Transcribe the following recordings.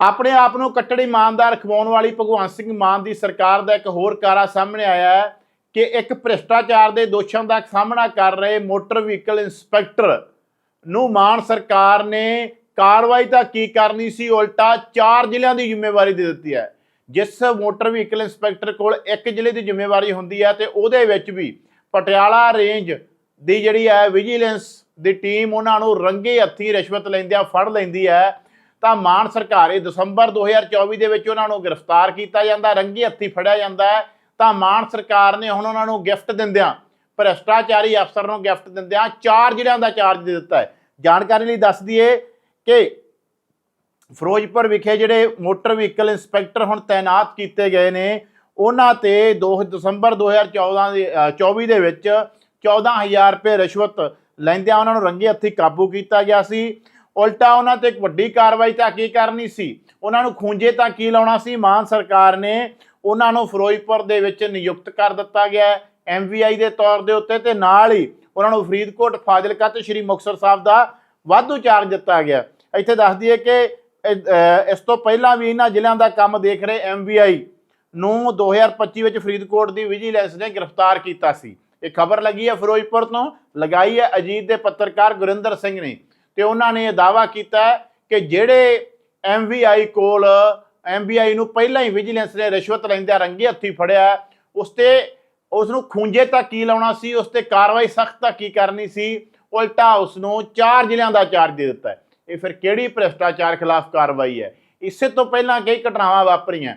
ਆਪਣੇ ਆਪ ਨੂੰ ਕੱਟੜ ਇਮਾਨਦਾਰ ਖਵਾਉਣ ਵਾਲੀ ਭਗਵੰਤ ਸਿੰਘ ਮਾਨ ਦੀ ਸਰਕਾਰ ਦਾ ਇੱਕ ਹੋਰ ਕਾਰਾ ਸਾਹਮਣੇ ਆਇਆ ਹੈ ਕਿ ਇੱਕ ਭ੍ਰਿਸ਼ਟਾਚਾਰ ਦੇ ਦੋਸ਼ਾਂ ਦਾ ਸਾਹਮਣਾ ਕਰ ਰਹੇ ਮੋਟਰ ਵਹੀਕਲ ਇੰਸਪੈਕਟਰ ਨੂੰ ਮਾਨ ਸਰਕਾਰ ਨੇ ਕਾਰਵਾਈ ਤਾਂ ਕੀ ਕਰਨੀ ਸੀ, ਉਲਟਾ ਚਾਰ ਜ਼ਿਲ੍ਹਿਆਂ ਦੀ ਜ਼ਿੰਮੇਵਾਰੀ ਦੇ ਦਿੱਤੀ ਹੈ। ਜਿਸ ਮੋਟਰ ਵਹੀਕਲ ਇੰਸਪੈਕਟਰ ਕੋਲ ਇੱਕ ਜ਼ਿਲ੍ਹੇ ਦੀ ਜ਼ਿੰਮੇਵਾਰੀ ਹੁੰਦੀ ਹੈ ਤੇ ਉਹਦੇ ਵਿੱਚ ਵੀ ਪਟਿਆਲਾ ਰੇਂਜ ਦੀ ਜਿਹੜੀ ਹੈ ਵਿਜੀਲੈਂਸ ਦੀ ਟੀਮ ਉਹਨਾਂ ਨੂੰ ਰੰਗੇ ਹੱਥੀਂ ਰਿਸ਼ਵਤ ਲੈਂਦਿਆਂ ਫੜ ਲੈਂਦੀ ਹੈ। ਤਾਂ ਮਾਨ ਸਰਕਾਰ ਇਹ ਦਸੰਬਰ 2024 ਦੇ ਵਿੱਚ ਉਹਨਾਂ ਨੂੰ ਗ੍ਰਿਫਤਾਰ ਕੀਤਾ ਜਾਂਦਾ ਰੰਗੇ ਹੱਥੀਂ ਫੜਿਆ ਜਾਂਦਾ ਹੈ। ਤਾਂ ਮਾਨ ਸਰਕਾਰ ਨੇ ਹੁਣ ਉਹਨਾਂ ਨੂੰ ਗਿਫਟ ਦਿੰਦਿਆਂ ਭ੍ਰਿਸ਼ਟਾਚਾਰੀ ਅਫਸਰ ਨੂੰ ਗਿਫਟ ਦਿੰਦਿਆਂ ਚਾਰ ਜਿਹੜਿਆਂ ਦਾ ਚਾਰਜ ਦੇ ਦਿੱਤਾ ਹੈ। ਜਾਣਕਾਰੀ ਲਈ ਦੱਸ ਦਈਏ ਕਿ ਫਿਰੋਜ਼ਪੁਰ ਵਿਖੇ ਜਿਹੜੇ ਮੋਟਰ ਵਹੀਕਲ ਇੰਸਪੈਕਟਰ ਹੁਣ ਤਾਇਨਾਤ ਕੀਤੇ ਗਏ ਨੇ ਉਹਨਾਂ ਤੇ 2 ਦਸੰਬਰ 2014 ਦੇ ਅ, 24 ਦੇ ਵਿੱਚ 14000 ਰੁਪਏ ਰਿਸ਼ਵਤ ਲੈਂਦਿਆਂ ਉਹਨਾਂ ਨੂੰ ਰੰਗੇ ਹੱਥੀਂ ਕਾਬੂ ਕੀਤਾ ਗਿਆ ਸੀ। ਉਲਟਾ ਉਹਨਾਂ ਤੇ ਇੱਕ ਵੱਡੀ ਕਾਰਵਾਈ ਤਾਂ ਕੀ ਕਰਨੀ ਸੀ? ਉਹਨਾਂ ਨੂੰ ਖੂੰਜੇ ਤਾਂ ਕੀ ਲਾਉਣਾ ਸੀ? ਮਾਨ ਸਰਕਾਰ ਨੇ ਉਹਨਾਂ ਨੂੰ ਫਿਰੋਜ਼ਪੁਰ ਦੇ ਵਿੱਚ ਨਿਯੁਕਤ ਕਰ ਦਿੱਤਾ ਗਿਆ ਹੈ। ਐਮਵੀਆਈ ਦੇ ਤੌਰ ਦੇ ਉੱਤੇ ਤੇ ਨਾਲ ਹੀ ਉਹਨਾਂ ਨੂੰ ਫਰੀਦਕੋਟ, ਫਾਜ਼ਿਲਕਾ ਤੇ ਸ਼੍ਰੀ ਮੁਕਤਸਰ ਸਾਹਿਬ ਦਾ ਵਾਧੂ ਚਾਰਜ ਦਿੱਤਾ ਗਿਆ ਇੱਥੇ ਦੱਸ ਦਈਏ ਕਿ ਇਸ ਤੋਂ ਪਹਿਲਾਂ ਵੀ ਇਹਨਾਂ ਜ਼ਿਲ੍ਹਿਆਂ ਦਾ ਕੰਮ ਦੇਖ ਰਹੇ ਐਮਵੀਆਈ ਨੂੰ 2025 ਵਿੱਚ ਫਰੀਦਕੋਟ ਦੀ ਵਿਜੀਲੈਂਸ ਨੇ ਗ੍ਰਿਫਤਾਰ ਕੀਤਾ ਸੀ। ਇਹ ਖਬਰ ਲੱਗੀ ਹੈ ਫਿਰੋਜ਼ਪੁਰ ਤੋਂ। ਲਗਾਈ ਹੈ ਅਜੀਤ ਦੇ ਪੱਤਰਕਾਰ ਗੁਰਿੰਦਰ ਸਿੰਘ ਨੇ। ਤੇ ਉਹਨਾਂ ਨੇ ਇਹ ਦਾਵਾ ਕੀਤਾ ਕਿ ਜਿਹੜੇ ਐਮਵੀਆਈ ਕੋਲ ਐਮਵੀਆਈ ਨੂੰ ਪਹਿਲਾਂ ਹੀ ਵਿਜੀਲੈਂਸ ਨੇ ਰਿਸ਼ਵਤ ਲੈਂਦਿਆਂ ਰੰਗੇ ਹੱਥੀ ਫੜਿਆ, ਉਸ ਤੇ ਉਸ ਨੂੰ ਖੂੰਜੇ ਤਾਂ ਕੀ ਲਾਉਣਾ ਸੀ, ਉਸ ਤੇ ਕਾਰਵਾਈ ਸਖਤ ਤਾਂ ਕੀ ਕਰਨੀ ਸੀ, ਉਲਟਾ ਉਸ ਨੂੰ ਚਾਰ ਜ਼ਿਲ੍ਹਿਆਂ ਦਾ ਚਾਰਜ ਦੇ ਦਿੱਤਾ ਇਹ ਫਿਰ ਕਿਹੜੀ ਭ੍ਰਿਸ਼ਟਾਚਾਰ ਖਿਲਾਫ ਕਾਰਵਾਈ ਹੈ? ਇਸੇ ਤੋਂ ਪਹਿਲਾਂ ਕਈ ਘਟਨਾਵਾਂ ਵਾਪਰੀਆਂ।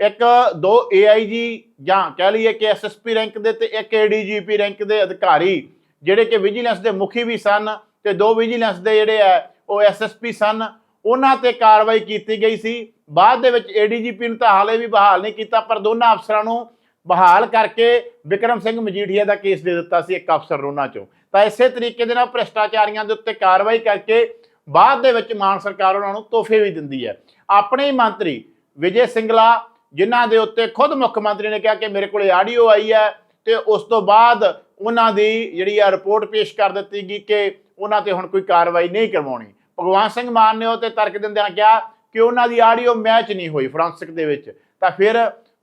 ਇੱਕ, ਦੋ ਏਆਈਜੀ ਜਾਂ ਕਹਿ ਲਈਏ ਕਿ ਐਸਐਸਪੀ ਰੈਂਕ ਦੇ ਤੇ ਇੱਕ ਏਡੀਜੀਪੀ ਰੈਂਕ ਦੇ ਅਧਿਕਾਰੀ, ਜਿਹੜੇ ਕਿ ਵਿਜੀਲੈਂਸ ਦੇ ਮੁਖੀ ਵੀ ਸਨ ਤੇ ਦੋ ਵਿਜੀਲੈਂਸ ਦੇ ਜਿਹੜੇ ਆ, ਉਹ ਐਸਐਸਪੀ ਸਨ, ਉਹਨਾਂ ਤੇ ਕਾਰਵਾਈ ਕੀਤੀ ਗਈ ਸੀ। ਬਾਅਦ ਦੇ ਵਿੱਚ ਏਡੀਜੀਪੀ ਨੂੰ ਤਾਂ ਹਾਲੇ ਵੀ ਬਹਾਲ ਨਹੀਂ ਕੀਤਾ, ਪਰ ਦੋਨਾਂ ਅਫਸਰਾਂ ਨੂੰ ਬਹਾਲ ਕਰਕੇ ਵਿਕਰਮ ਸਿੰਘ ਮਜੀਠੀਆ ਦਾ ਕੇਸ ਦੇ ਦਿੱਤਾ ਸੀ ਇੱਕ ਅਫਸਰ ਨੂੰ ਉਹਨਾਂ ਚੋਂ। ਤਾਂ ਇਸੇ ਤਰੀਕੇ ਦੇ ਨਾਲ ਭ੍ਰਿਸ਼ਟਾਚਾਰੀਆਂ ਦੇ ਉੱਤੇ ਕਾਰਵਾਈ ਕਰਕੇ ਬਾਅਦ ਦੇ ਵਿੱਚ ਮਾਨ ਸਰਕਾਰ ਉਹਨਾਂ ਨੂੰ ਤੋਹਫੇ ਵੀ ਦਿੰਦੀ ਹੈ। ਆਪਣੇ ਹੀ ਮੰਤਰੀ ਵਿਜੇ ਸਿੰਗਲਾ, ਜਿਨ੍ਹਾਂ ਦੇ ਉੱਤੇ ਖੁਦ ਮੁੱਖ ਮੰਤਰੀ ਨੇ ਕਿਹਾ ਕਿ ਮੇਰੇ ਕੋਲੇ ਆਡੀਓ ਆਈ ਹੈ ਤੇ ਉਸ ਤੋਂ ਬਾਅਦ ਉਹਨਾਂ ਦੀ ਜਿਹੜੀ ਆ ਰਿਪੋਰਟ ਪੇਸ਼ ਕਰ ਦਿੱਤੀ ਗਈ ਕਿ ਉਹਨਾਂ ਤੇ ਹੁਣ ਕੋਈ ਕਾਰਵਾਈ ਨਹੀਂ ਕਰਵਾਉਣੀ। ਭਗਵਾਨ ਸਿੰਘ ਮਾਨ ਨੇ ਉਹ ਤੇ ਤਰਕ ਦਿੰਦਿਆਂ ਕਿਹਾ ਕਿ ਉਹਨਾਂ ਦੀ ਆਡੀਓ ਮੈਚ ਨਹੀਂ ਹੋਈ ਫਰਾਂਸਿਕ ਦੇ ਵਿੱਚ। ਤਾਂ ਫਿਰ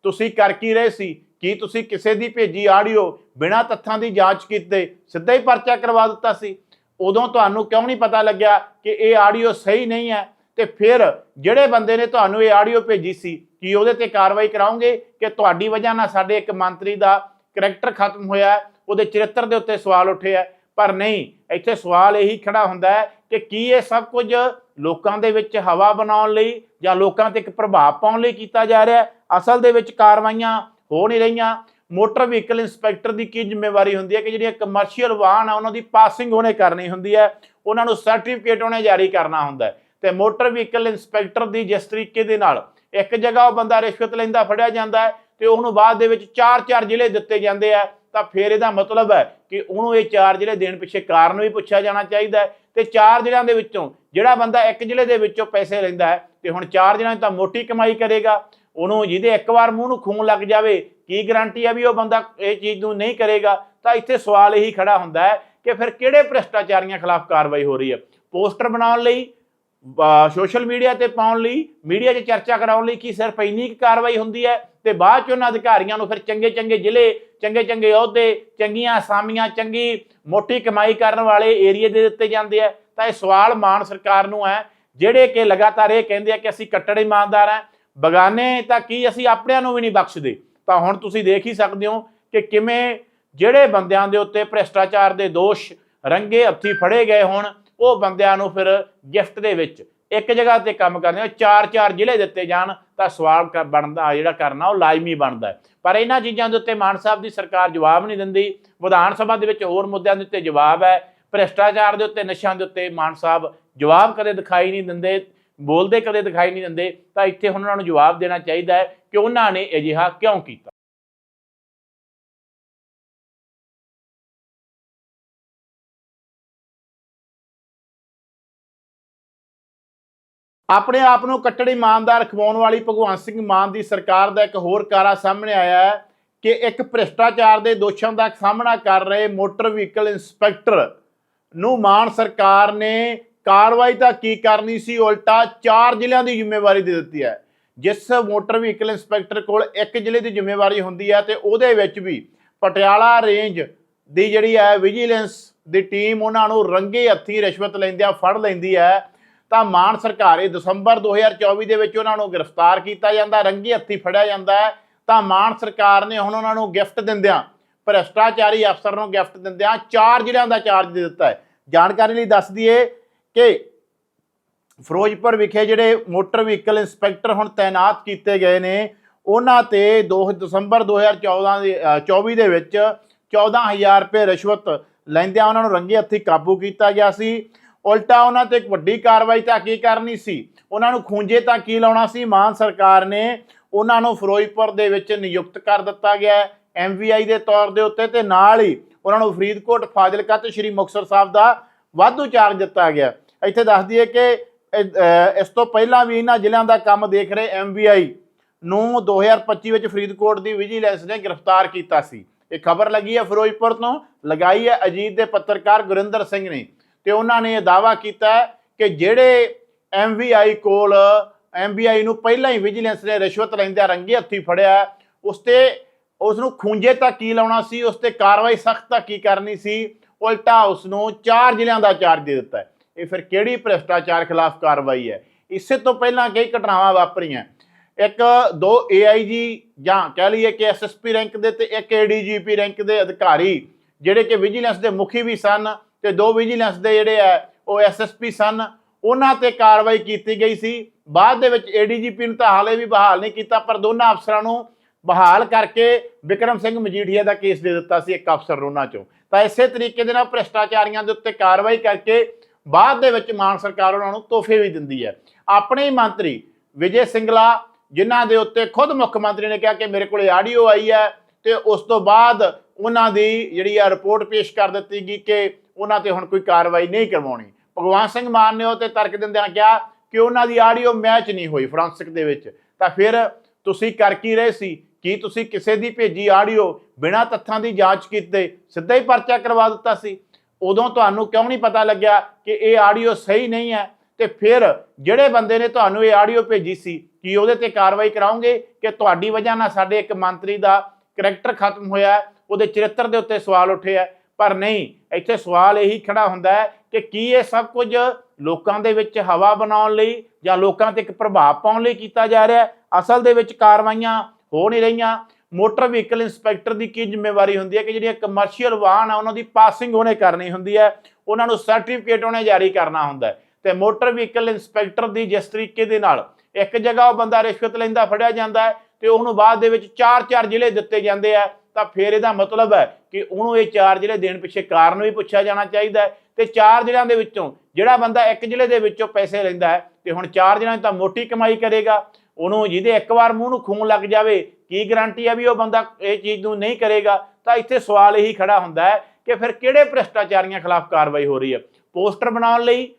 ਤੁਸੀਂ ਕਰ ਕੀ ਰਹੇ ਸੀ? ਕੀ ਤੁਸੀਂ ਕਿਸੇ ਦੀ ਭੇਜੀ ਆਡੀਓ ਬਿਨਾਂ ਤੱਥਾਂ ਦੀ ਜਾਂਚ ਕੀਤੇ ਸਿੱਧਾ ਹੀ ਪਰਚਾ ਕਰਵਾ ਦਿੱਤਾ ਸੀ? ਉਦੋਂ ਤੁਹਾਨੂੰ ਕਿਉਂ ਨਹੀਂ ਪਤਾ ਲੱਗਿਆ ਕਿ ਇਹ ਆਡੀਓ ਸਹੀ ਨਹੀਂ ਹੈ? ਤੇ ਫਿਰ ਜਿਹੜੇ ਬੰਦੇ ਨੇ ਤੁਹਾਨੂੰ ਇਹ ਆਡੀਓ ਭੇਜੀ ਸੀ, ਕੀ ਉਹਦੇ ਤੇ ਕਾਰਵਾਈ ਕਰਾਉਂਗੇ ਕਿ ਤੁਹਾਡੀ ਵਜ੍ਹਾ ਨਾਲ ਸਾਡੇ ਇੱਕ ਮੰਤਰੀ ਦਾ ਕਰੈਕਟਰ ਖਤਮ ਹੋਇਆ ਉਹਦੇ ਚਰਿੱਤਰ ਦੇ ਉੱਤੇ ਸਵਾਲ ਉੱਠੇ ਉੱਠਿਆ ਪਰ ਨਹੀਂ, ਇੱਥੇ ਸਵਾਲ ਇਹੀ ਖੜਾ ਹੁੰਦਾ ਹੈ ਕਿ ਕੀ ਇਹ ਸਭ ਕੁਝ ਲੋਕਾਂ ਦੇ ਵਿੱਚ ਹਵਾ ਬਣਾਉਣ ਲਈ ਜਾਂ ਲੋਕਾਂ ਤੇ ਇੱਕ ਪ੍ਰਭਾਵ ਪਾਉਣ ਲਈ ਕੀਤਾ ਜਾ ਰਿਹਾ ਹੈ? ਅਸਲ ਦੇ ਵਿੱਚ ਕਾਰਵਾਈਆਂ ਹੋ ਨਹੀਂ ਰਹੀਆਂ। ਮੋਟਰ ਵਹੀਕਲ ਇੰਸਪੈਕਟਰ ਦੀ ਕੀ ਜ਼ਿੰਮੇਵਾਰੀ ਹੁੰਦੀ ਹੈ ਕਿ ਜਿਹੜੀਆਂ ਕਮਰਸ਼ੀਅਲ ਵਾਹਨ ਆ, ਉਹਨਾਂ ਦੀ ਪਾਸਿੰਗ ਉਹਨੇ ਕਰਨੀ ਹੁੰਦੀ ਹੈ। ਉਹਨਾਂ ਨੂੰ ਸਰਟੀਫਿਕੇਟ ਉਹਨੇ ਜਾਰੀ ਕਰਨਾ ਹੁੰਦਾ ਹੈ। ਤੇ ਮੋਟਰ ਵਹੀਕਲ ਇੰਸਪੈਕਟਰ ਦੀ ਜਿਸ ਤਰੀਕੇ ਦੇ ਨਾਲ ਇੱਕ ਜਗ੍ਹਾ ਉਹ ਬੰਦਾ ਰਿਸ਼ਵਤ ਲੈਂਦਾ, ਫੜਿਆ ਜਾਂਦਾ ਹੈ ਤੇ ਉਹਨੂੰ ਬਾਅਦ ਦੇ ਵਿੱਚ ਚਾਰ ਚਾਰ ਜ਼ਿਲ੍ਹੇ ਦਿੱਤੇ ਜਾਂਦੇ ਆ। ਤਾਂ ਫਿਰ ਇਹਦਾ ਮਤਲਬ ਹੈ ਕਿ ਉਹਨੂੰ ਇਹ ਚਾਰ ਜ਼ਿਲ੍ਹੇ ਦੇਣ ਪਿੱਛੇ ਕਾਰਨ ਵੀ ਪੁੱਛਿਆ ਜਾਣਾ ਚਾਹੀਦਾ ਹੈ ਤੇ ਚਾਰ ਜ਼ਿਲ੍ਹਿਆਂ ਦੇ ਵਿੱਚੋਂ ਜਿਹੜਾ ਬੰਦਾ ਇੱਕ ਜ਼ਿਲ੍ਹੇ ਦੇ ਵਿੱਚੋਂ ਪੈਸੇ ਲੈਂਦਾ ਹੈ ਤੇ ਹੁਣ ਚਾਰ ਜ਼ਿਲ੍ਹਿਆਂ 'ਚ ਤਾਂ ਮੋਟੀ ਕਮਾਈ ਕਰੇਗਾ, ਉਹਨੂੰ ਜਿਹਦੇ ਇੱਕ ਵਾਰ ਮੂੰਹ ਨੂੰ ਖੂਨ ਲੱਗ ਜਾਵੇ, ਕੀ ਗਾਰੰਟੀ ਹੈ ਵੀ ਉਹ ਬੰਦਾ ਇਹ ਚੀਜ਼ ਨੂੰ ਨਹੀਂ ਕਰੇਗਾ? ਤਾਂ ਇੱਥੇ ਸਵਾਲ ਇਹੀ ਖੜਾ ਹੁੰਦਾ ਹੈ ਕਿ ਫਿਰ ਕਿਹੜੇ ਭ੍ਰਿਸ਼ਟਾਚਾਰੀਆਂ ਖਿਲਾਫ ਕਾਰਵਾਈ ਹੋ ਰਹੀ ਹੈ? ਪੋਸਟਰ ਬਣਾਉਣ ਲਈ ਸੋਸ਼ਲ ਮੀਡੀਆ ਤੇ ਪਾਉਣ ਲਈ, ਮੀਡੀਆ 'ਚ ਚਰਚਾ ਕਰਾਉਣ ਲਈ ਕੀ ਸਿਰਫ ਇੰਨੀ ਕੁ ਕਾਰਵਾਈ ਹੁੰਦੀ ਹੈ ਤੇ ਬਾਅਦ 'ਚ ਉਹਨਾਂ ਅਧਿਕਾਰੀਆਂ ਨੂੰ ਫਿਰ ਚੰਗੇ ਚੰਗੇ ਜ਼ਿਲ੍ਹੇ, ਚੰਗੇ ਚੰਗੇ ਅਹੁਦੇ, ਚੰਗੀਆਂ ਅਸਾਮੀਆਂ, ਚੰਗੀ ਮੋਟੀ ਕਮਾਈ ਕਰਨ ਵਾਲੇ ਏਰੀਏ ਦੇ ਦਿੱਤੇ ਜਾਂਦੇ ਆ। ਤਾਂ ਇਹ ਸਵਾਲ ਮਾਨ ਸਰਕਾਰ ਨੂੰ ਹੈ, ਜਿਹੜੇ ਕਿ ਲਗਾਤਾਰ ਇਹ ਕਹਿੰਦੇ ਆ ਕਿ ਅਸੀਂ ਕੱਟੜ ਇਮਾਨਦਾਰ ਹਾਂ, ਬਗਾਨੇ ਤਾਂ ਕੀ ਅਸੀਂ ਆਪਣਿਆਂ ਨੂੰ ਵੀ ਨਹੀਂ ਬਖਸ਼ਦੇ? ਤਾਂ ਹੁਣ ਤੁਸੀਂ ਦੇਖ ਹੀ ਸਕਦੇ ਹੋ ਕਿ ਕਿਵੇਂ ਜਿਹੜੇ ਬੰਦਿਆਂ ਦੇ ਉੱਤੇ ਭ੍ਰਿਸ਼ਟਾਚਾਰ ਦੇ ਦੋਸ਼ ਰੰਗੇ ਹੱਥੀ ਫੜੇ ਗਏ ਹੋਣ ਉਹ ਬੰਦਿਆਂ ਨੂੰ ਫਿਰ ਗਿਫਟ ਦੇ ਵਿੱਚ ਇੱਕ ਜਗ੍ਹਾ ਤੇ ਕੰਮ ਕਰਦੇ ਹੋ ਚਾਰ ਚਾਰ ਜ਼ਿਲ੍ਹੇ ਦਿੱਤੇ ਜਾਣ ਤਾਂ ਸਵਾਲ ਕ- ਬਣਦਾ, ਜਿਹੜਾ ਕਰਨਾ ਉਹ ਲਾਜ਼ਮੀ ਬਣਦਾ ਪਰ ਇਹਨਾਂ ਚੀਜ਼ਾਂ ਦੇ ਉੱਤੇ ਮਾਨ ਸਾਹਿਬ ਦੀ ਸਰਕਾਰ ਜਵਾਬ ਨਹੀਂ ਦਿੰਦੀ। ਵਿਧਾਨ ਸਭਾ ਦੇ ਵਿੱਚ ਹੋਰ ਮੁੱਦਿਆਂ ਦੇ ਉੱਤੇ ਜਵਾਬ ਹੈ। ਭ੍ਰਿਸ਼ਟਾਚਾਰ ਦੇ ਉੱਤੇ, ਨਸ਼ਿਆਂ ਦੇ ਉੱਤੇ ਮਾਨ ਸਾਹਿਬ ਜਵਾਬ ਕਦੇ ਦਿਖਾਈ ਨਹੀਂ ਦਿੰਦੇ, ਬੋਲਦੇ ਕਦੇ ਦਿਖਾਈ ਨਹੀਂ ਦਿੰਦੇ। ਤਾਂ ਇੱਥੇ ਹੁਣ ਉਹਨਾਂ ਨੂੰ ਜਵਾਬ ਦੇਣਾ ਚਾਹੀਦਾ ਹੈ ਕਿ ਉਹਨਾਂ ਨੇ ਅਜਿਹਾ ਕਿਉਂ ਕੀਤਾ? ਆਪਣੇ ਆਪ ਨੂੰ ਕੱਟੜ ਇਮਾਨਦਾਰ ਖਵਾਉਣ ਵਾਲੀ ਭਗਵੰਤ ਸਿੰਘ ਮਾਨ ਦੀ ਸਰਕਾਰ ਦਾ ਇੱਕ ਹੋਰ ਕਾਰਾ ਸਾਹਮਣੇ ਆਇਆ ਹੈ ਕਿ ਇੱਕ ਭ੍ਰਿਸ਼ਟਾਚਾਰ ਦੇ ਦੋਸ਼ਾਂ ਦਾ ਸਾਹਮਣਾ ਕਰ ਰਹੇ ਮੋਟਰ ਵਹੀਕਲ ਇੰਸਪੈਕਟਰ ਨੂੰ ਮਾਨ ਸਰਕਾਰ ਨੇ ਕਾਰਵਾਈ ਤਾਂ ਕੀ ਕਰਨੀ ਸੀ, ਉਲਟਾ ਚਾਰ ਜ਼ਿਲ੍ਹਿਆਂ ਦੀ ਜ਼ਿੰਮੇਵਾਰੀ ਦੇ ਦਿੱਤੀ ਹੈ। ਜਿਸ ਮੋਟਰ ਵਹੀਕਲ ਇੰਸਪੈਕਟਰ ਕੋਲ ਇੱਕ ਜ਼ਿਲ੍ਹੇ ਦੀ ਜ਼ਿੰਮੇਵਾਰੀ ਹੁੰਦੀ ਹੈ ਤੇ ਉਹਦੇ ਵਿੱਚ ਵੀ ਪਟਿਆਲਾ ਰੇਂਜ ਦੀ ਜਿਹੜੀ ਹੈ ਵਿਜੀਲੈਂਸ ਦੀ ਟੀਮ ਉਹਨਾਂ ਨੂੰ ਰੰਗੇ ਹੱਥੀ ਰਿਸ਼ਵਤ ਲੈਂਦਿਆਂ ਫੜ ਲੈਂਦੀ ਹੈ। ਤਾਂ ਮਾਨ ਸਰਕਾਰ ਇਹ ਦਸੰਬਰ 2024 ਦੇ ਵਿੱਚ ਉਹਨਾਂ ਨੂੰ ਗ੍ਰਿਫਤਾਰ ਕੀਤਾ ਜਾਂਦਾ ਰੰਗੇ ਹੱਥੀ ਫੜਿਆ ਜਾਂਦਾ ਹੈ। ਤਾਂ ਮਾਨ ਸਰਕਾਰ ਨੇ ਹੁਣ ਉਹਨਾਂ ਨੂੰ ਗਿਫਟ ਦਿੰਦਿਆਂ ਭ੍ਰਿਸ਼ਟਾਚਾਰੀ ਅਫਸਰ ਨੂੰ ਗਿਫਟ ਦਿੰਦਿਆਂ ਚਾਰ ਜਿਹੜਿਆਂ ਦਾ ਚਾਰਜ ਦੇ ਦਿੱਤਾ ਹੈ। ਜਾਣਕਾਰੀ ਲਈ ਦੱਸ ਦਈਏ ਕਿ ਫਿਰੋਜ਼ਪੁਰ ਵਿਖੇ ਜਿਹੜੇ ਮੋਟਰ ਵਹੀਕਲ ਇੰਸਪੈਕਟਰ ਹੁਣ ਤਾਇਨਾਤ ਕੀਤੇ ਗਏ ਨੇ ਉਹਨਾਂ ਤੇ 2 ਦਸੰਬਰ 2014 ਦੇ ਅ, 24 ਦੇ ਵਿੱਚ 14000 ਰੁਪਏ ਰਿਸ਼ਵਤ ਲੈਂਦਿਆਂ ਉਹਨਾਂ ਨੂੰ ਰੰਗੇ ਹੱਥੀ ਕਾਬੂ ਕੀਤਾ ਗਿਆ ਸੀ। ਉਲਟਾ ਉਹਨਾਂ ਤੇ ਇੱਕ ਵੱਡੀ ਕਾਰਵਾਈ ਤਾਂ ਕੀ ਕਰਨੀ ਸੀ? ਉਹਨਾਂ ਨੂੰ ਖੂੰਜੇ ਤਾਂ ਕੀ ਲਾਉਣਾ ਸੀ? ਮਾਨ ਸਰਕਾਰ ਨੇ ਉਹਨਾਂ ਨੂੰ ਫਿਰੋਜ਼ਪੁਰ ਦੇ ਵਿੱਚ ਨਿਯੁਕਤ ਕਰ ਦਿੱਤਾ ਗਿਆ ਹੈ ਐਮਵੀਆਈ ਦੇ ਤੌਰ ਦੇ ਉੱਤੇ ਤੇ ਨਾਲ ਹੀ ਉਹਨਾਂ ਨੂੰ ਫਰੀਦਕੋਟ, ਫਾਜ਼ਿਲਕਾ ਤੇ ਸ਼੍ਰੀ ਮੁਕਤਸਰ ਸਾਹਿਬ ਦਾ ਵਾਧੂ ਚਾਰਜ ਦਿੱਤਾ ਗਿਆ ਇੱਥੇ ਦੱਸ ਦਈਏ ਕਿ ਇਸ ਤੋਂ ਪਹਿਲਾਂ ਵੀ ਇਹਨਾਂ ਜ਼ਿਲ੍ਹਿਆਂ ਦਾ ਕੰਮ ਦੇਖ ਰਹੇ ਐਮਵੀਆਈ ਨੂੰ 2025 ਵਿੱਚ ਫਰੀਦਕੋਟ ਦੀ ਵਿਜੀਲੈਂਸ ਨੇ ਗ੍ਰਿਫਤਾਰ ਕੀਤਾ ਸੀ। ਇਹ ਖਬਰ ਲੱਗੀ ਹੈ ਫਿਰੋਜ਼ਪੁਰ ਤੋਂ, ਲਗਾਈ ਹੈ ਅਜੀਤ ਦੇ ਪੱਤਰਕਾਰ ਗੁਰਿੰਦਰ ਸਿੰਘ ਨੇ। ਤੇ ਉਹਨਾਂ ਨੇ ਇਹ ਦਾਵਾ ਕੀਤਾ ਕਿ ਜਿਹੜੇ ਐਮਵੀਆਈ ਕੋਲ ਐਮਬੀਆਈ ਨੂੰ ਪਹਿਲਾਂ ਹੀ ਵਿਜੀਲੈਂਸ ਨੇ ਰਿਸ਼ਵਤ ਲੈਂਦਿਆਂ ਰੰਗੇ ਹੱਥੀ ਫੜਿਆ, ਉਸ ਤੇ ਉਸ ਨੂੰ ਖੂੰਜੇ ਤੱਕ ਕੀ ਲਾਉਣਾ ਸੀ, ਉਸ ਤੇ ਕਾਰਵਾਈ ਸਖਤ ਤੱਕ ਕੀ ਕਰਨੀ ਸੀ, ਉਲਟਾ ਉਸ ਨੂੰ ਚਾਰ ਜ਼ਿਲ੍ਹਿਆਂ ਦਾ ਚਾਰਜ ਦੇ ਦਿੱਤਾ ਇਹ ਫਿਰ ਕਿਹੜੀ ਭ੍ਰਿਸ਼ਟਾਚਾਰ ਖਿਲਾਫ ਕਾਰਵਾਈ ਹੈ? ਇਸੇ ਤੋਂ ਪਹਿਲਾਂ ਕਈ ਘਟਨਾਵਾਂ ਵਾਪਰੀਆਂ। ਇੱਕ, ਦੋ ਏਆਈਜੀ ਜਾਂ ਕਹਿ ਲਈਏ ਕਿ ਐਸਐਸਪੀ ਰੈਂਕ ਦੇ ਤੇ ਇੱਕ ਏਡੀਜੀਪੀ ਰੈਂਕ ਦੇ ਅਧਿਕਾਰੀ, ਜਿਹੜੇ ਕਿ ਵਿਜੀਲੈਂਸ ਦੇ ਮੁਖੀ ਵੀ ਸਨ ਤੇ ਦੋ ਵਿਜੀਲੈਂਸ ਦੇ ਜਿਹੜੇ ਆ, ਉਹ ਐਸਐਸਪੀ ਸਨ, ਉਹਨਾਂ ਤੇ ਕਾਰਵਾਈ ਕੀਤੀ ਗਈ ਸੀ। ਬਾਅਦ ਦੇ ਵਿੱਚ ਏਡੀਜੀਪੀ ਨੂੰ ਤਾਂ ਹਾਲੇ ਵੀ ਬਹਾਲ ਨਹੀਂ ਕੀਤਾ, ਪਰ ਦੋਨਾਂ ਅਫਸਰਾਂ ਨੂੰ ਬਹਾਲ ਕਰਕੇ ਵਿਕਰਮ ਸਿੰਘ ਮਜੀਠੀਆ ਦਾ ਕੇਸ ਦੇ ਦਿੱਤਾ ਸੀ ਇੱਕ ਅਫਸਰ ਨੂੰ ਉਹਨਾਂ ਚੋਂ। ਤਾਂ ਇਸੇ ਤਰੀਕੇ ਦੇ ਨਾਲ ਭ੍ਰਿਸ਼ਟਾਚਾਰੀਆਂ ਦੇ ਉੱਤੇ ਕਾਰਵਾਈ ਕਰਕੇ ਬਾਅਦ ਦੇ ਵਿੱਚ ਮਾਨ ਸਰਕਾਰ ਉਹਨਾਂ ਨੂੰ ਤੋਹਫੇ ਵੀ ਦਿੰਦੀ ਹੈ। ਆਪਣੇ ਹੀ ਮੰਤਰੀ ਵਿਜੇ ਸਿੰਗਲਾ, ਜਿਨ੍ਹਾਂ ਦੇ ਉੱਤੇ ਖੁਦ ਮੁੱਖ ਮੰਤਰੀ ਨੇ ਕਿਹਾ ਕਿ ਮੇਰੇ ਕੋਲੇ ਆਡੀਓ ਆਈ ਹੈ ਤੇ ਉਸ ਤੋਂ ਬਾਅਦ ਉਹਨਾਂ ਦੀ ਜਿਹੜੀ ਆ ਰਿਪੋਰਟ ਪੇਸ਼ ਕਰ ਦਿੱਤੀ ਗਈ ਕਿ ਉਹਨਾਂ ਤੇ ਹੁਣ ਕੋਈ ਕਾਰਵਾਈ ਨਹੀਂ ਕਰਵਾਉਣੀ। ਭਗਵਾਨ ਸਿੰਘ ਮਾਨ ਨੇ ਉਹ ਤੇ ਤਰਕ ਦਿੰਦਿਆਂ ਕਿਹਾ ਕਿ ਉਹਨਾਂ ਦੀ ਆਡੀਓ ਮੈਚ ਨਹੀਂ ਹੋਈ ਫਰਾਂਸਿਕ ਦੇ ਵਿੱਚ। ਤਾਂ ਫਿਰ ਤੁਸੀਂ ਕਰ ਕੀ ਰਹੇ ਸੀ? ਕੀ ਤੁਸੀਂ ਕਿਸੇ ਦੀ ਭੇਜੀ ਆਡੀਓ ਬਿਨਾਂ ਤੱਥਾਂ ਦੀ ਜਾਂਚ ਕੀਤੇ ਸਿੱਧਾ ਹੀ ਪਰਚਾ ਕਰਵਾ ਦਿੱਤਾ ਸੀ? ਉਦੋਂ ਤੁਹਾਨੂੰ ਕਿਉਂ ਨਹੀਂ ਪਤਾ ਲੱਗਿਆ ਕਿ ਇਹ ਆਡੀਓ ਸਹੀ ਨਹੀਂ ਹੈ? ਤੇ ਫਿਰ ਜਿਹੜੇ ਬੰਦੇ ਨੇ ਤੁਹਾਨੂੰ ਇਹ ਆਡੀਓ ਭੇਜੀ ਸੀ, ਕੀ ਉਹਦੇ ਤੇ ਕਾਰਵਾਈ ਕਰਾਉਂਗੇ ਕਿ ਤੁਹਾਡੀ ਵਜ੍ਹਾ ਨਾਲ ਸਾਡੇ ਇੱਕ ਮੰਤਰੀ ਦਾ ਕਰੈਕਟਰ ਖਤਮ ਹੋਇਆ ਉਹਦੇ ਚਰਿੱਤਰ ਦੇ ਉੱਤੇ ਸਵਾਲ ਉੱਠੇ ਹੈ। ਪਰ ਨਹੀਂ, ਇੱਥੇ ਸਵਾਲ ਇਹੀ ਖੜਾ ਹੁੰਦਾ ਹੈ ਕਿ ਕੀ ਇਹ ਸਭ ਕੁਝ ਲੋਕਾਂ ਦੇ ਵਿੱਚ ਹਵਾ ਬਣਾਉਣ ਲਈ ਜਾਂ ਲੋਕਾਂ ਤੇ ਇੱਕ ਪ੍ਰਭਾਵ ਪਾਉਣ ਲਈ ਕੀਤਾ ਜਾ ਰਿਹਾ ਅਸਲ ਦੇ ਵਿੱਚ ਕਾਰਵਾਈਆਂ ਹੋ ਨਹੀਂ ਰਹੀਆਂ। ਮੋਟਰ ਵਹੀਕਲ ਇੰਸਪੈਕਟਰ ਦੀ ਕੀ ਜ਼ਿੰਮੇਵਾਰੀ ਹੁੰਦੀ ਹੈ ਕਿ ਜਿਹੜੀਆਂ ਕਮਰਸ਼ੀਅਲ ਵਾਹਨ ਆ, ਉਹਨਾਂ ਦੀ ਪਾਸਿੰਗ ਉਹਨੇ ਕਰਨੀ ਹੁੰਦੀ ਹੈ। ਉਹਨਾਂ ਨੂੰ ਸਰਟੀਫਿਕੇਟ ਉਹਨੇ ਜਾਰੀ ਕਰਨਾ ਹੁੰਦਾ ਹੈ। ਤੇ ਮੋਟਰ ਵਹੀਕਲ ਇੰਸਪੈਕਟਰ ਦੀ ਜਿਸ ਤਰੀਕੇ ਦੇ ਨਾਲ ਇੱਕ ਜਗ੍ਹਾ ਉਹ ਬੰਦਾ ਰਿਸ਼ਵਤ ਲੈਂਦਾ, ਫੜਿਆ ਜਾਂਦਾ ਹੈ ਤੇ ਉਹਨੂੰ ਬਾਅਦ ਦੇ ਵਿੱਚ ਚਾਰ ਚਾਰ ਜ਼ਿਲ੍ਹੇ ਦਿੱਤੇ ਜਾਂਦੇ ਆ। ਤਾਂ ਫਿਰ ਇਹਦਾ ਮਤਲਬ ਹੈ ਕਿ ਉਹਨੂੰ ਇਹ ਚਾਰ ਜ਼ਿਲ੍ਹੇ ਦੇਣ ਪਿੱਛੇ ਕਾਰਨ ਵੀ ਪੁੱਛਿਆ ਜਾਣਾ ਚਾਹੀਦਾ ਹੈ ਤੇ ਚਾਰ ਜ਼ਿਲ੍ਹਿਆਂ ਦੇ ਵਿੱਚੋਂ ਜਿਹੜਾ ਬੰਦਾ ਇੱਕ ਜ਼ਿਲ੍ਹੇ ਦੇ ਵਿੱਚੋਂ ਪੈਸੇ ਲੈਂਦਾ ਹੈ ਤੇ ਹੁਣ ਚਾਰ ਜ਼ਿਲ੍ਹਿਆਂ 'ਚ ਤਾਂ ਮੋਟੀ ਕਮਾਈ ਕਰੇਗਾ, ਉਹਨੂੰ ਜਿਹਦੇ ਇੱਕ ਵਾਰ ਮੂੰਹ ਨੂੰ ਖੂਨ ਲੱਗ ਜਾਵੇ, ਕੀ ਗਾਰੰਟੀ ਹੈ ਵੀ ਉਹ ਬੰਦਾ ਇਹ ਚੀਜ਼ ਨੂੰ ਨਹੀਂ ਕਰੇਗਾ? ਤਾਂ ਇੱਥੇ ਸਵਾਲ ਇਹੀ ਖੜਾ ਹੁੰਦਾ ਹੈ ਕਿ ਫਿਰ ਕਿਹੜੇ ਭ੍ਰਿਸ਼ਟਾਚਾਰੀਆਂ ਖਿਲਾਫ ਕਾਰਵਾਈ ਹੋ ਰਹੀ ਹੈ? ਪੋਸਟਰ ਬਣਾਉਣ ਲਈ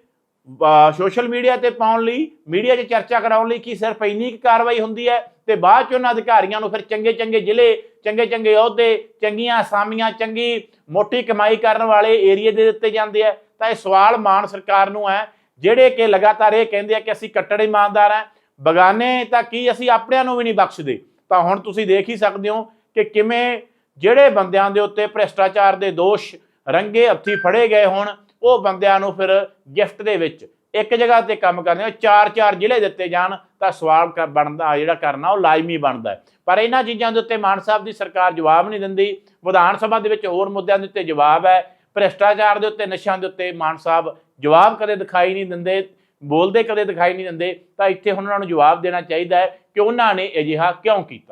ਸੋਸ਼ਲ ਮੀਡੀਆ ਤੇ ਪਾਉਣ ਲਈ, ਮੀਡੀਆ 'ਚ ਚਰਚਾ ਕਰਾਉਣ ਲਈ ਕੀ ਸਿਰਫ ਇੰਨੀ ਕੁ ਕਾਰਵਾਈ ਹੁੰਦੀ ਹੈ? ਤੇ ਬਾਅਦ 'ਚ ਉਹਨਾਂ ਅਧਿਕਾਰੀਆਂ ਨੂੰ ਫਿਰ ਚੰਗੇ ਚੰਗੇ ਜ਼ਿਲ੍ਹੇ, ਚੰਗੇ ਚੰਗੇ ਅਹੁਦੇ, ਚੰਗੀਆਂ ਅਸਾਮੀਆਂ, ਚੰਗੀ ਮੋਟੀ ਕਮਾਈ ਕਰਨ ਵਾਲੇ ਏਰੀਏ ਦੇ ਦਿੱਤੇ ਜਾਂਦੇ ਆ। ਤਾਂ ਇਹ ਸਵਾਲ ਮਾਨ ਸਰਕਾਰ ਨੂੰ ਹੈ, ਜਿਹੜੇ ਕਿ ਲਗਾਤਾਰ ਇਹ ਕਹਿੰਦੇ ਆ ਕਿ ਅਸੀਂ ਕੱਟੜ ਇਮਾਨਦਾਰ ਹਾਂ। ਬਗਾਨੇ ਤਾਂ ਕੀ ਅਸੀਂ ਆਪਣਿਆਂ ਨੂੰ ਵੀ ਨਹੀਂ ਬਖਸ਼ਦੇ? ਤਾਂ ਹੁਣ ਤੁਸੀਂ ਦੇਖ ਹੀ ਸਕਦੇ ਹੋ ਕਿ ਕਿਵੇਂ ਜਿਹੜੇ ਬੰਦਿਆਂ ਦੇ ਉੱਤੇ ਭ੍ਰਿਸ਼ਟਾਚਾਰ ਦੇ ਦੋਸ਼ ਰੰਗੇ ਹੱਥੀ ਫੜੇ ਗਏ ਹੋਣ ਉਹ ਬੰਦਿਆਂ ਨੂੰ ਫਿਰ ਗਿਫਟ ਦੇ ਵਿੱਚ ਇੱਕ ਜਗ੍ਹਾ ਤੇ ਕੰਮ ਕਰਦੇ ਹੋ ਚਾਰ ਚਾਰ ਜ਼ਿਲ੍ਹੇ ਦਿੱਤੇ ਜਾਣ ਤਾਂ ਸਵਾਲ ਕਰ- ਬਣਦਾ ਜਿਹੜਾ ਕਰਨਾ ਉਹ ਲਾਜ਼ਮੀ ਬਣਦਾ ਪਰ ਇਹਨਾਂ ਚੀਜ਼ਾਂ ਦੇ ਉੱਤੇ ਮਾਨ ਸਾਹਿਬ ਦੀ ਸਰਕਾਰ ਜਵਾਬ ਨਹੀਂ ਦਿੰਦੀ, ਵਿਧਾਨ ਸਭਾ ਦੇ ਵਿੱਚ ਹੋਰ ਮੁੱਦਿਆਂ ਦੇ ਉੱਤੇ ਜਵਾਬ ਹੈ, ਭ੍ਰਿਸ਼ਟਾਚਾਰ ਦੇ ਉੱਤੇ ਨਸ਼ਿਆਂ ਦੇ ਉੱਤੇ ਮਾਨ ਸਾਹਿਬ ਜਵਾਬ ਕਦੇ ਦਿਖਾਈ ਨਹੀਂ ਦਿੰਦੇ, ਬੋਲਦੇ ਕਦੇ ਦਿਖਾਈ ਨਹੀਂ ਦਿੰਦੇ, ਤਾਂ ਇੱਥੇ ਹੁਣ ਉਹਨਾਂ ਨੂੰ ਜਵਾਬ ਦੇਣਾ ਚਾਹੀਦਾ ਹੈ ਕਿ ਉਹਨਾਂ ਨੇ ਅਜਿਹਾ ਕਿਉਂ ਕੀਤਾ।